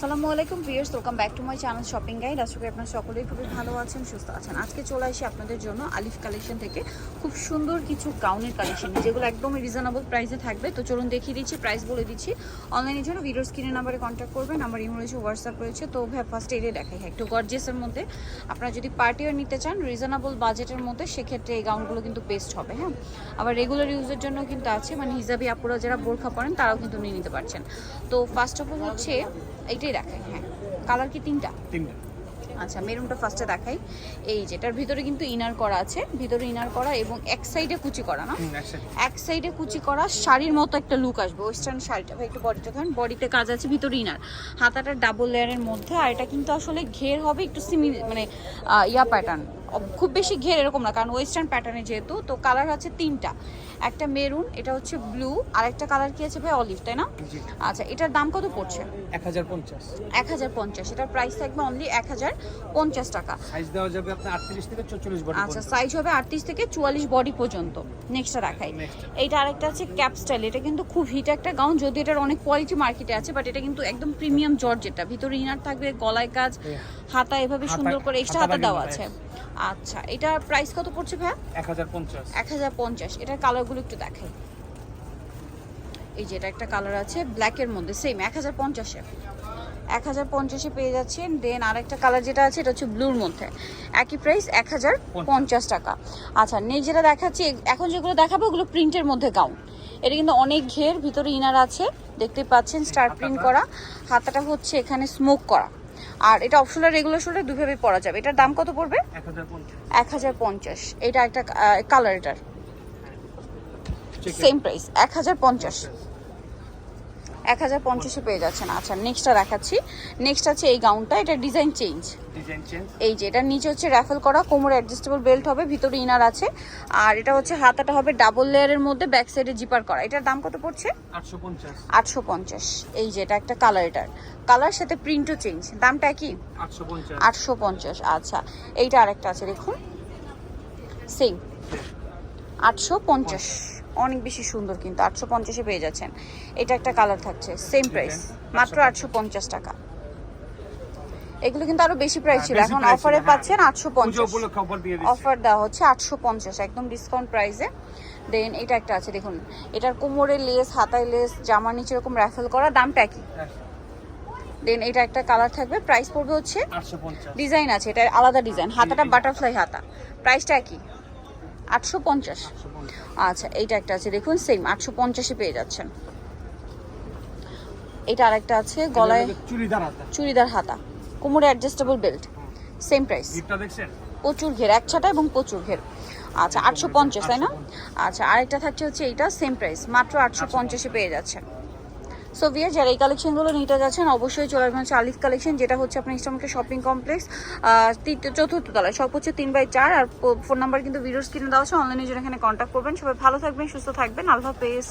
আসসালামু আলাইকুম viewers welcome back to my channel shopping guide আশা করি আপনারা সকলেই খুবই ভালো আছেন, সুস্থ আছেন। আজকে চলে আসি আপনাদের জন্য আলিফ কালেকশন থেকে। খুব সুন্দর কিছু গাউনের কালেকশন যেগুলো একদমই রিজনেবল প্রাইসে থাকবে। তো চলুন দেখিয়ে দিচ্ছি প্রাইস বলে দিচ্ছি। অনলাইনের জন্য ভিডিওর স্ক্রিনের নাম্বারে কন্ট্যাক্ট করবেন আমার ইমো রয়েছে হোয়াটসঅ্যাপ রয়েছে। তো ভাই ফার্স্ট এরিয়া দেখাই হ্যাঁ একটু গর্জিয়াসের মধ্যে। আপনারা যদি পার্টিও নিতে চান রিজনেবল বাজেটের মধ্যে, সেক্ষেত্রে এই গাউনগুলো কিন্তু বেস্ট হবে হ্যাঁ? আবার রেগুলার ইউজের জন্য কিন্তু আছে মানে হিজাবি আপুরা যারা বোরখা পরেন, তারাও কিন্তু নিয়ে নিতে পারছেন। তো ফার্স্ট অফ অল হচ্ছে এইটাই দেখাই হ্যাঁ। কালার কি তিনটা? তিনটা। আচ্ছা মেরুনটা ফার্স্টে দেখাই। এই যেটার ভিতরে কিন্তু ইনার করা আছে ভিতরে ইনার করা এবং এক সাইডে কুচি করা না? এক সাইডে কুচি করা শাড়ির মতো একটা লুক আসবে ওয়েস্টার্ন শাড়িটা। ভাই একটু বডিটা ধরেন বডিতে কাজ আছে ভিতরে ইনার হাতাটা ডাবল লেয়ারের মধ্যে আর এটা কিন্তু আসলে ঘের হবে একটু সিমি মানে ইয়া প্যাটার্ন খুব বেশি ঘের এরকম না কারণ ওয়েস্টার্ন প্যাটার্নে যেহেতু তো কালার আছে তিনটা। একটা মেরুন এটা হচ্ছে ব্লু আর একটা কালার কি আছে ভাই? অলিভ তাই না? আচ্ছা এটার দাম কত পড়ছে? এক হাজার পঞ্চাশ। এক হাজার পঞ্চাশ এটার প্রাইস থাকবে অনলি এক হাজার পঞ্চাশ টাকা। সাইজ দেওয়া যাবে আপনার আটত্রিশ থেকে চল্লিশ বডি আচ্ছা সাইজ হবে আটত্রিশ থেকে চুয়াল্লিশ বডি পর্যন্ত। নেক্সটটা দেখাই। Next. এইটা আরেকটা আছে ক্যাপ স্টাইল এটা কিন্তু খুব হিট একটা গাউন যদি এটার অনেক কোয়ালিটি মার্কেটে আছে বাট এটা কিন্তু একদম প্রিমিয়াম জর্জেটা ভিতরে ইনার থাকবে গলায় কাজ হাতা এভাবে সুন্দর করে এক্সট্রা হাতা দেওয়া আছে। আচ্ছা এটার প্রাইস কত পড়ছে ভাইয়া? এক হাজার পঞ্চাশ। এক হাজার পঞ্চাশ এটার কালারগুলো একটু দেখাই এই যে এটা একটা কালার আছে ব্ল্যাকের মধ্যে সেম এক হাজার পঞ্চাশে। এক হাজার পঞ্চাশে পেয়ে যাচ্ছেন দেন আরেকটা কালার যেটা আছে এটা হচ্ছে ব্লুর মধ্যে। একই প্রাইস এক হাজার পঞ্চাশ টাকা। আচ্ছা নেক্সট যেটা দেখাচ্ছি এখন যেগুলো দেখাবো ওগুলো প্রিন্টের মধ্যে গাউন এটা কিন্তু অনেক ঘের ভিতরে ইনার আছে দেখতে পাচ্ছেন স্টার প্রিন্ট করা। হাতাটা হচ্ছে এখানে স্মোক করা। আর এটা অপশনাল রেগুলার শোল্ডার দুভাবে পরা যাবে। এটার দাম কত পড়বে? এক হাজার পঞ্চাশ। এক হাজার পঞ্চাশ। এটা একটা কালার এটার। সেম প্রাইস এক হাজার পঞ্চাশ। এক হাজার পঞ্চাশে পেয়ে যাচ্ছেন। আচ্ছা নেক্সটটা দেখাচ্ছি। নেক্সট আছে এই গাউনটা এটা ডিজাইন চেঞ্জ এই যে এটার নিচে হচ্ছে র্যাফেল করা কোমরে অ্যাডজাস্টেবল বেল্ট হবে ভিতরে ইনার আছে। আর এটা হচ্ছে হাতাটা হবে ডাবল লেয়ারের মধ্যে ব্যাক সাইডে জিপার করা। এটার দাম কত পড়ছে? আটশো পঞ্চাশ। এই যে এটা একটা কালার এটার। কালার সাথে প্রিন্টও চেঞ্জ দামটা কি? আটশো পঞ্চাশ। আচ্ছা। এইটা আরেকটা আছে দেখুন। সেম আটশো পঞ্চাশ। অনেক বেশি সুন্দর কিন্তু আটশো পঞ্চাশে পেয়ে যাচ্ছেন। এটা একটা কালার থাকছে সেম প্রাইস মাত্র আটশো পঞ্চাশ টাকা। এগুলো কিন্তু আরও বেশি প্রাইস ছিল হ্যাঁ, এখন price অফারে হ্যাঁ। পাচ্ছেন আটশো পঞ্চাশ। অফার দেওয়া হচ্ছে আটশো পঞ্চাশ একদম ডিসকাউন্ট প্রাইসে দেন এটা একটা আছে দেখুন এটার কোমরে লেস হাতায় লেস জামার নিচে এরকম র্যাফেল করা দামটা কি দেন এটা একটা কালার থাকবে প্রাইস পড়বে হচ্ছে ডিজাইন আছে এটা আলাদা ডিজাইন হাতাটা বাটারফ্লাই হাতা। প্রাইসটা কি আটশো পঞ্চাশ। আচ্ছা এইটা একটা আছে দেখুন সেম আটশো পঞ্চাশে পেয়ে যাচ্ছেন। এটা আরেকটা আছে গলায় চুড়িদার হাতা। চুড়িদার হাতা কোমরে অ্যাডজাস্টেবল বেল্ট সেম প্রাইস প্রচুর ঘের এক ছাটা এবং প্রচুর ঘের। আচ্ছা আটশো পঞ্চাশ তাই না? আচ্ছা আরেকটা থাকছে হচ্ছে এইটা সেম প্রাইস মাত্র আটশো পঞ্চাশে পেয়ে যাচ্ছেন। সো ভিয়ার যারা এই কালেকশনগুলো নিতে যাচ্ছেন। অবশ্যই চলে আসবেন হচ্ছে আলিফ কালেকশন যেটা হচ্ছে আপনার ইসলামকে শপিং কমপ্লেক্স চতুর্থ তলায় সব হচ্ছে তিন বাই চার। আর ফোন নাম্বার কিন্তু ভিডিওর স্ক্রিনে দেওয়া আছে। অনলাইনে জন্য এখানে কন্ট্যাক্ট করবেন। সবাই ভালো থাকবেন, সুস্থ থাকবেন। আল্লাহ হাফেজ।